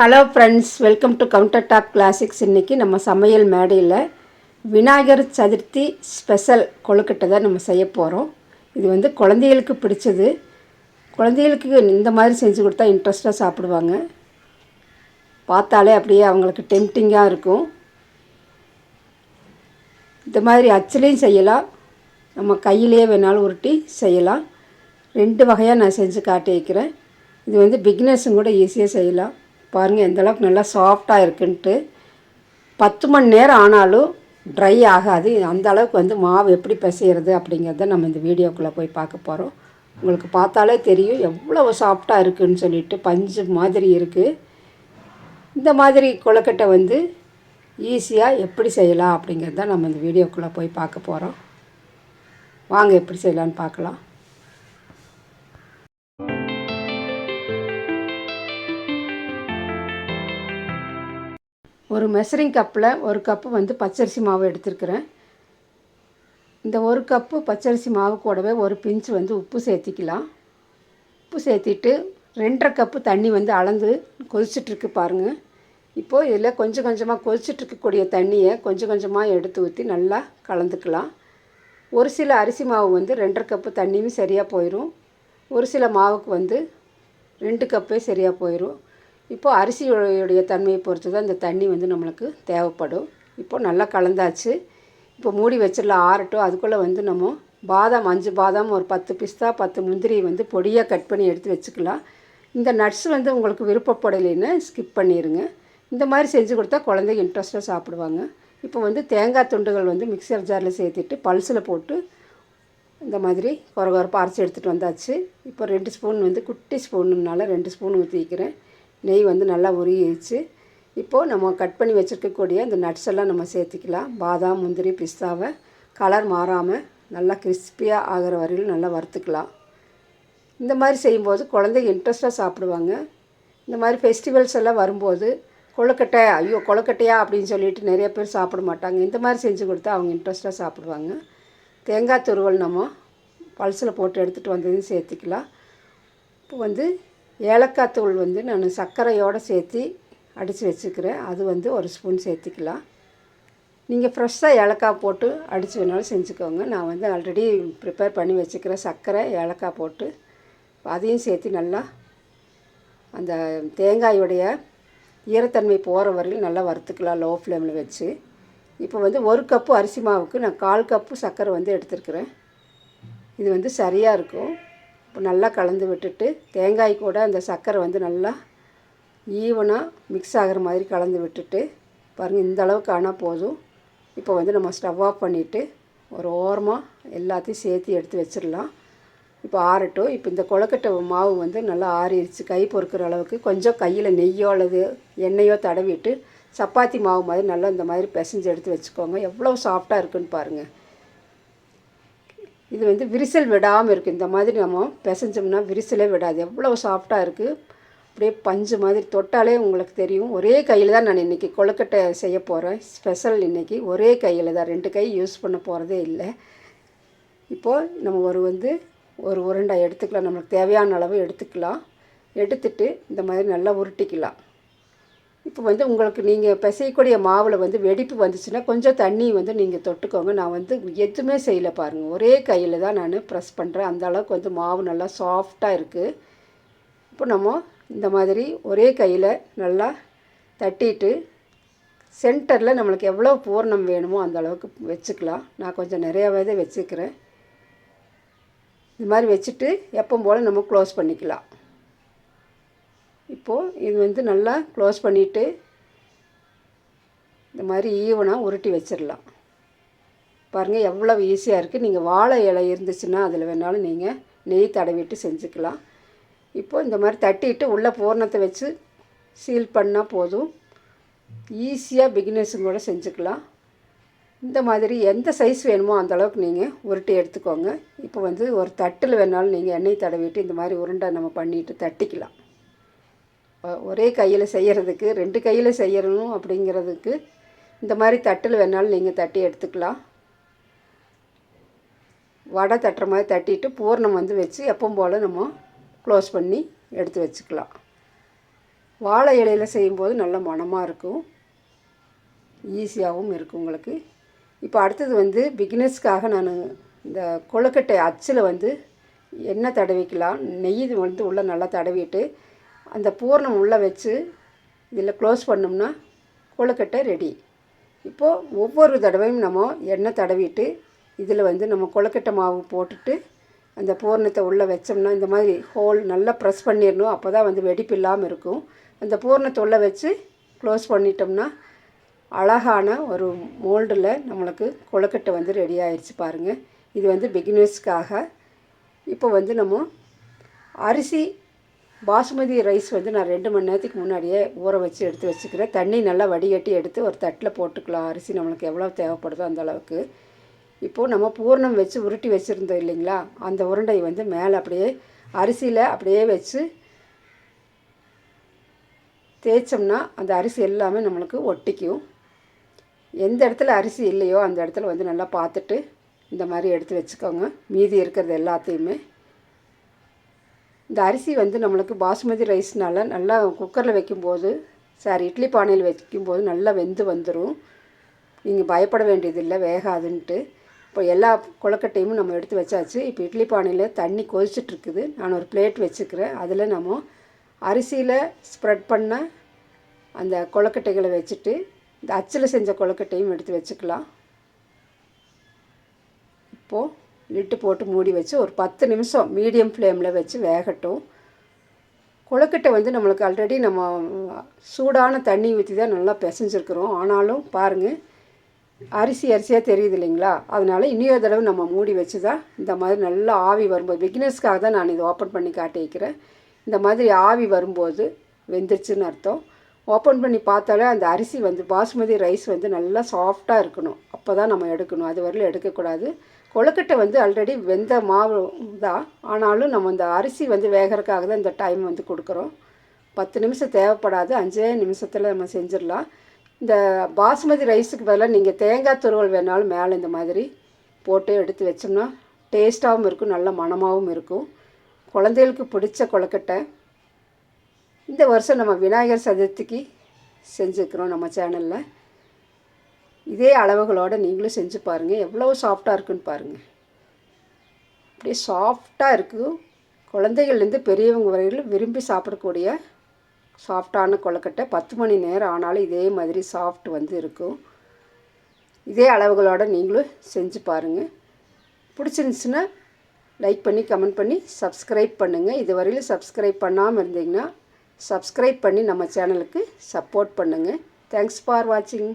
Hello friends welcome to counter top classics இன்றைக்கி நம்ம சமையல் மேடையில் விநாயகர் சதுர்த்தி ஸ்பெஷல் கொழுக்கட்டை தான் நம்ம செய்ய போகிறோம் இது வந்து குழந்தைகளுக்கு பிடிச்சது. குழந்தைகளுக்கு இந்த மாதிரி செஞ்சு கொடுத்தா இன்ட்ரெஸ்ட்டாக சாப்பிடுவாங்க. பார்த்தாலே அப்படியே அவங்களுக்கு டெம்டிங்காக இருக்கும். இந்த மாதிரி அச்சிலையும் செய்யலாம். நம்ம கையிலேயே வேணாலும் உருட்டி செய்யலாம். ரெண்டு வகையாக நான் செஞ்சு காட்டி வைக்கிறேன் இது வந்து பிக்னஸும் கூட ஈஸியாக செய்யலாம். பாருங்கள் எந்தளவுக்கு நல்லா சாஃப்டாக இருக்குன்ட்டு. பத்து மணி நேரம் ஆனாலும் ட்ரை ஆகாது. அந்த அளவுக்கு வந்து மாவு எப்படி பிசையிறது அப்படிங்கிறத நம்ம இந்த வீடியோக்குள்ளே போய் பார்க்க போகிறோம் உங்களுக்கு பார்த்தாலே தெரியும் எவ்வளோ சாஃப்டாக இருக்குதுன்னு சொல்லிட்டு பஞ்சு மாதிரி இருக்குது இந்த மாதிரி கொழுக்கட்டை வந்து ஈஸியாக எப்படி செய்யலாம் அப்படிங்கிறத நம்ம இந்த வீடியோக்குள்ளே போய் பார்க்க போகிறோம் வாங்க எப்படி செய்யலான்னு பார்க்கலாம். ஒரு மெஷரிங் கப்பில் ஒரு கப்பு வந்து பச்சரிசி மாவு எடுத்துருக்குறேன். இந்த ஒரு கப்பு பச்சரிசி மாவு கூடவே ஒரு பிஞ்சு வந்து உப்பு சேர்த்திக்கலாம். உப்பு சேர்த்திட்டு ரெண்டரை கப்பு தண்ணி வந்து அளந்து கொதிச்சிட்ருக்கு பாருங்கள் இப்போது இதில் கொஞ்சம் கொஞ்சமாக கொதிச்சிட்ருக்கக்கூடிய தண்ணியை கொஞ்சம் கொஞ்சமாக எடுத்து ஊற்றி நல்லா கலந்துக்கலாம். ஒரு சில அரிசி மாவு வந்து ரெண்டரை கப்பு தண்ணியும் சரியாக போயிடும் ஒரு சில மாவுக்கு வந்து ரெண்டு கப்பே சரியாக போயிடும் இப்போது அரிசியுடைய தன்மையை பொறுத்து தான் இந்த தண்ணி வந்து நம்மளுக்கு தேவைப்படும். இப்போது நல்லா கலந்தாச்சு. இப்போ மூடி வச்சிடலாம் ஆறட்டும். அதுக்குள்ளே வந்து நம்ம பாதாம் அஞ்சு பாதாம் ஒரு பத்து பிஸ்தா பத்து முந்திரி வந்து பொடியாக கட் பண்ணி எடுத்து வச்சுக்கலாம். இந்த நட்ஸ் வந்து உங்களுக்கு விருப்பப்படலைன்னு ஸ்கிப் பண்ணிடுங்க இந்த மாதிரி செஞ்சு கொடுத்தா குழந்தைங்க இன்ட்ரெஸ்ட்டாக சாப்பிடுவாங்க. இப்போ வந்து தேங்காய் துண்டுகள் வந்து மிக்சர் ஜாரில் சேர்த்துட்டு பல்ஸில் போட்டு இந்த மாதிரி குறை குறைப்பாக அரைச்சி எடுத்துகிட்டு வந்தாச்சு. இப்போ ரெண்டு ஸ்பூன் வந்து குட்டி ஸ்பூனுனால ரெண்டு ஸ்பூன் ஊற்றிக்கிறேன் நெய் வந்து நல்லா உருகிடுச்சு இப்போது நம்ம கட் பண்ணி வச்சுருக்கக்கூடிய இந்த நட்ஸ் எல்லாம் நம்ம சேர்த்துக்கலாம். பாதாம் முந்திரி பிஸ்தாவை கலர் மாறாமல் நல்லா கிறிஸ்பியாக ஆகிற வரையிலும் நல்லா வறுத்துக்கலாம். இந்த மாதிரி செய்யும்போது குழந்தைங்க இன்ட்ரெஸ்ட்டாக சாப்பிடுவாங்க. இந்த மாதிரி ஃபெஸ்டிவல்ஸ் எல்லாம் வரும்போது கொழுக்கட்டை ஐயோ கொழுக்கட்டையா அப்படின்னு சொல்லிட்டு நிறைய பேர் சாப்பிட மாட்டாங்க. இந்த மாதிரி செஞ்சு கொடுத்தா அவங்க இன்ட்ரெஸ்ட்டாக சாப்பிடுவாங்க. தேங்காய் துருவல் நம்ம பல்சில் போட்டு எடுத்துகிட்டு வந்ததையும் சேர்த்துக்கலாம். இப்போ வந்து ஏலக்காய் தூள் வந்து நான் சர்க்கரையோடு சேர்த்து அடித்து வச்சுக்கிறேன். அது வந்து ஒரு ஸ்பூன் சேர்த்துக்கலாம். நீங்கள் ஃப்ரெஷ்ஷாக ஏலக்காய் போட்டு அடித்து வேணாலும் செஞ்சுக்கோங்க. நான் வந்து ஆல்ரெடி ப்ரிப்பேர் பண்ணி வச்சுக்கிறேன் சர்க்கரை ஏலக்காய் போட்டு அதையும் சேர்த்து நல்லா அந்த தேங்காயுடைய ஈரத்தன்மை போகிற வரையிலும் நல்லா வறுத்துக்கலாம் லோ ஃப்ளேமில் வச்சு. இப்போ வந்து ஒரு கப்பு அரிசி மாவுக்கு நான் கால் கப்பு சர்க்கரை வந்து எடுத்துருக்குறேன். இது வந்து சரியாக இருக்கும். நல்லா கலந்து விட்டுட்டு தேங்காய் கூட அந்த சர்க்கரை வந்து நல்லா ஈவனாக மிக்ஸ் ஆகிற மாதிரி கலந்து விட்டுட்டு பாருங்கள் இந்த அளவுக்கு ஆனால் போதும். இப்போ வந்து நம்ம ஸ்டவ் ஆஃப் பண்ணிவிட்டு ஒரு ஓரமாக எல்லாத்தையும் சேர்த்து எடுத்து வச்சிடலாம். இப்போ ஆறட்டும். இப்போ இந்த கொழக்கட்டை மாவு வந்து நல்லா ஆறிடுச்சு கை பொறுக்கிற அளவுக்கு கொஞ்சம் கையில் நெய்யோ அல்லது எண்ணெயோ தடவிட்டு சப்பாத்தி மாவு மாதிரி நல்லா இந்த மாதிரி பிசைஞ்சு எடுத்து வச்சுக்கோங்க. எவ்வளோ சாஃப்டாக இருக்குன்னு பாருங்கள் இது வந்து விரிசல் விடாமல் இருக்குது இந்த மாதிரி நம்ம பிசைஞ்சோம்னா விரிசலே விடாது. எவ்வளோ சாஃப்டாக இருக்குது அப்படியே பஞ்சு மாதிரி தொட்டாலே உங்களுக்கு தெரியும். ஒரே கையில் தான் நான் இன்றைக்கி கொழுக்கட்டை செய்ய போகிறேன் ஸ்பெஷல் இன்றைக்கி ஒரே கையில் தான். ரெண்டு கை யூஸ் பண்ண போகிறதே இல்லை. இப்போது நம்ம ஒரு வந்து ஒரு உருண்டை எடுத்துக்கலாம். நம்மளுக்கு தேவையான அளவு எடுத்துக்கலாம். எடுத்துட்டு இந்த மாதிரி நல்லா உருட்டிக்கலாம். இப்போ வந்து உங்களுக்கு நீங்கள் பிசையக்கூடிய மாவில் வந்து வெடிப்பு வந்துச்சுன்னா கொஞ்சம் தண்ணி வந்து நீங்கள் தொட்டுக்கோங்க. நான் வந்து எதுவுமே செய்யலை பாருங்கள் ஒரே கையில் தான் நான் ப்ரெஸ் பண்ணுறேன் அந்த அளவுக்கு வந்து மாவு நல்லா சாஃப்டாக இருக்குது இப்போ நம்ம இந்த மாதிரி ஒரே கையில் நல்லா தட்டிட்டு சென்டரில் நம்மளுக்கு எவ்வளோ பூர்ணம் வேணுமோ அந்த அளவுக்கு வச்சுக்கலாம். நான் கொஞ்சம் நிறையாவே தான் வச்சுக்கிறேன். இது மாதிரி வச்சுட்டு எப்போ போல் நம்ம க்ளோஸ் பண்ணிக்கலாம். இப்போது இது வந்து நல்லா க்ளோஸ் பண்ணிவிட்டு இந்த மாதிரி ஈவனாக உருட்டி வச்சிடலாம். பாருங்கள் எவ்வளோ ஈஸியாக இருக்குது நீங்கள் வாழை இலை இருந்துச்சுன்னா அதில் வேணாலும் நீங்கள் நெய் தடவிட்டு செஞ்சுக்கலாம். இப்போது இந்த மாதிரி தட்டிட்டு உள்ளே பூர்ணத்தை வச்சு சீல் பண்ணால் போதும். ஈஸியாக பிகினர்ஸும் கூட செஞ்சுக்கலாம். இந்த மாதிரி எந்த சைஸ் வேணுமோ அந்தளவுக்கு நீங்கள் உருட்டி எடுத்துக்கோங்க. இப்போ வந்து ஒரு தட்டில் வேணாலும் நீங்கள் எண்ணெய் தடவிட்டு இந்த மாதிரி உருண்டை நம்ம பண்ணிவிட்டு தட்டிக்கலாம். ஒரே கையில் செய்கிறதுக்கு ரெண்டு கையில் செய்யணும் அப்படிங்கிறதுக்கு இந்த மாதிரி தட்டில் வேணாலும் நீங்கள் தட்டி எடுத்துக்கலாம். வடை தட்டுற மாதிரி தட்டிட்டு பூர்ணம் வந்து வச்சு எப்பவும் போல் நம்ம க்ளோஸ் பண்ணி எடுத்து வச்சுக்கலாம். வாழை இலையில் செய்யும்போது நல்ல மனமாக இருக்கும். ஈஸியாகவும் இருக்கும் உங்களுக்கு. இப்போ அடுத்தது வந்து பிகினர்ஸ்க்காக நான் இந்த கொழுக்கட்டை அச்சில் வந்து எண்ணெய் தடவிக்கலாம். நெய் வந்து உள்ளே நல்லா தடவிட்டு அந்த பூர்ணம் உள்ளே வச்சு இதில் க்ளோஸ் பண்ணோம்னா கொழுக்கட்டை ரெடி. இப்போது ஒவ்வொரு தடவையும் நம்ம எண்ணெய் தடவிட்டு இதில் வந்து நம்ம கொழுக்கட்டை மாவு போட்டுட்டு அந்த பூர்ணத்தை உள்ளே வச்சோம்னா இந்த மாதிரி ஹோல் நல்லா ப்ரெஸ் பண்ணிடணும். அப்போ தான் வந்து வெடிப்பு இல்லாமல் இருக்கும். அந்த பூர்ணத்தை உள்ளே வச்சு க்ளோஸ் பண்ணிட்டோம்னா அழகான ஒரு மோல்டில் நம்மளுக்கு கொழுக்கட்டை வந்து ரெடி ஆயிடுச்சு பாருங்கள் இது வந்து பிகினர்ஸ்க்காக. இப்போ வந்து நம்ம அரிசி பாசுமதி ரைஸ் வந்து நான் ரெண்டு மணி நேரத்துக்கு முன்னாடியே ஊற வச்சு எடுத்து வச்சுக்கிறேன். தண்ணி நல்லா வடிகட்டி எடுத்து ஒரு தட்டில் போட்டுக்கலாம். அரிசி நம்மளுக்கு எவ்வளோ தேவைப்படுதோ அந்த அளவுக்கு. இப்போது நம்ம பூர்ணம் வச்சு உருட்டி வச்சுருந்தோம் இல்லைங்களா? அந்த உருண்டையை வந்து மேலே அப்படியே அரிசியில் அப்படியே வச்சு தேய்ச்சோம்னா அந்த அரிசி எல்லாமே நம்மளுக்கு ஒட்டிக்கும். எந்த இடத்துல அரிசி இல்லையோ அந்த இடத்துல வந்து நல்லா பார்த்துட்டு இந்த மாதிரி எடுத்து வச்சுக்கோங்க. மீதி இருக்கிறது எல்லாத்தையுமே. இந்த அரிசி வந்து நம்மளுக்கு பாசுமதி ரைஸ்னால நல்லா குக்கரில் வைக்கும்போது சாரி இட்லி பானையில் வைக்கும்போது நல்லா வெந்து வந்துடும் நீங்கள் பயப்பட வேண்டியதில்லை வேகாதுன்ட்டு. இப்போ எல்லா கொழக்கட்டையும் நம்ம எடுத்து வச்சாச்சு. இப்போ இட்லி பானையில் தண்ணி கொதிச்சிட்ருக்குது. நான் ஒரு பிளேட் வச்சுக்கிறேன். அதில் நம்ம அரிசியில் ஸ்ப்ரெட் பண்ண அந்த கொழுக்கட்டைகளை வச்சுட்டு இந்த அச்சில் செஞ்ச கொழுக்கட்டையும் எடுத்து வச்சுக்கலாம். இப்போது லிட்டு போட்டு மூடி வச்சு ஒரு பத்து நிமிஷம் மீடியம் ஃப்ளேமில் வச்சு வேகட்டும். கொழுக்கட்டை வந்து நம்மளுக்கு ஆல்ரெடி நம்ம சூடான தண்ணி ஊற்றி தான் நல்லா பிசைஞ்சிருக்கிறோம். ஆனாலும் பாருங்கள் அரிசி அரிசியாக தெரியுது இல்லைங்களா? அதனால் இன்னொரு தடவை நம்ம மூடி வச்சு தான் இந்த மாதிரி நல்லா ஆவி வரும்போது பிகினர்ஸ்க்காக தான் நான் இதை ஓப்பன் பண்ணி காட்டி வைக்கிறேன் இந்த மாதிரி ஆவி வரும்போது வெந்துருச்சுன்னு அர்த்தம். ஓப்பன் பண்ணி பார்த்தாலே அந்த அரிசி வந்து பாஸ்மதி ரைஸ் வந்து நல்லா சாஃப்டாக இருக்கணும். அப்போ தான் நம்ம எடுக்கணும். அது வரையிலும் எடுக்கக்கூடாது. கொழுக்கட்டை வந்து ஆல்ரெடி வெந்த மாவு தான். ஆனாலும் நம்ம இந்த அரிசி வந்து வேகிறதுக்காக தான் இந்த டைம் வந்து கொடுக்குறோம். பத்து நிமிஷம் தேவைப்படாது. அஞ்சே நிமிஷத்தில் நம்ம செஞ்சிடலாம். இந்த பாஸ்மதி ரைஸுக்கு பதிலாக நீங்கள் தேங்காய் துருவல் வேணாலும் மேலே இந்த மாதிரி போட்டு எடுத்து வச்சோம்னா டேஸ்ட்டாகவும் இருக்கும் நல்ல மணமாகவும் இருக்கும். குழந்தைகளுக்கு பிடிச்ச கொழுக்கட்டை. இந்த வருஷம் நம்ம விநாயகர் சதுர்த்திக்கு செஞ்சுக்கிறோம் நம்ம சேனலில். இதே அளவுகளோடு நீங்களும் செஞ்சு பாருங்கள் எவ்வளோ சாஃப்டாக இருக்குன்னு பாருங்கள் அப்படியே சாஃப்டாக இருக்குது குழந்தைகள்லேருந்து பெரியவங்க வரையிலும் விரும்பி சாப்பிடக்கூடிய சாஃப்டான கொழுக்கட்டை பத்து மணி நேரம் ஆனாலும் இதே மாதிரி சாஃப்ட் வந்து இருக்கும். இதே அளவுகளோடு நீங்களும் செஞ்சு பாருங்கள் பிடிச்சிருந்துச்சுன்னா லைக் பண்ணி கமெண்ட் பண்ணி சப்ஸ்கிரைப் பண்ணுங்கள் இது வரையிலும் சப்ஸ்கிரைப் பண்ணாமல் இருந்தீங்கன்னா சப்ஸ்கிரைப் பண்ணி நம்ம சேனலுக்கு சப்போர்ட் பண்ணுங்கள் தேங்க்ஸ் ஃபார் வாட்சிங்